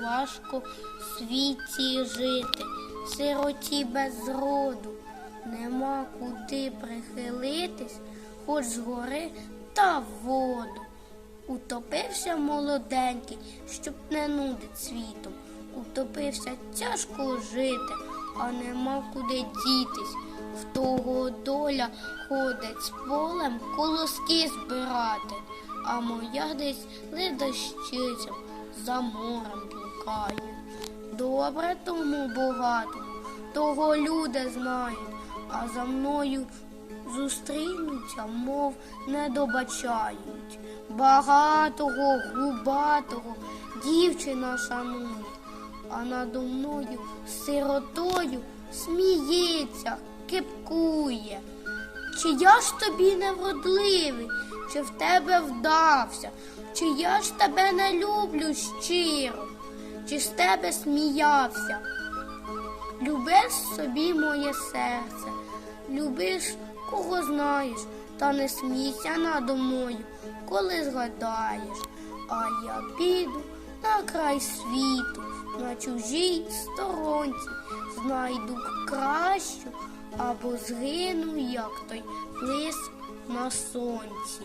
важко в світі жити, сироті без роду, нема куди прихилитись, хоч з гори та в воду. Утопився молоденький, щоб не нудить світом. Утопився тяжко жити, а нема куди дітись. В того доля ходить з полем колоски збирати, а моя десь ледощицям за морем блукає. Добре тому багатому, того люди знають, а за мною зустрінуться, мов не добачають. Багатого, губатого дівчина шанує, а надо мною сиротою сміється, кипкує. Чи я ж тобі не вродливий, чи в тебе вдався, чи я ж тебе не люблю щиро, чи з тебе сміявся. Любиш собі моє серце, любиш, кого знаєш, та не смійся надо мною, коли згадаєш. А я піду на край світу, на чужій сторонці, знайду кращу або згину, як той лис на сонці.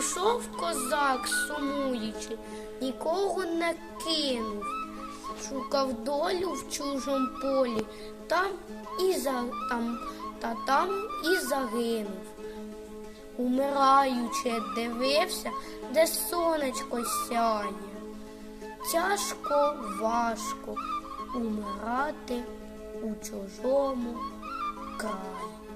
Пішов козак, сумуючи, нікого не кинув. Шукав долю в чужому полі, там і за там, та там і загинув. Умираючи, дивився, де сонечко сяє. Тяжко, важко умирати у чужому краї.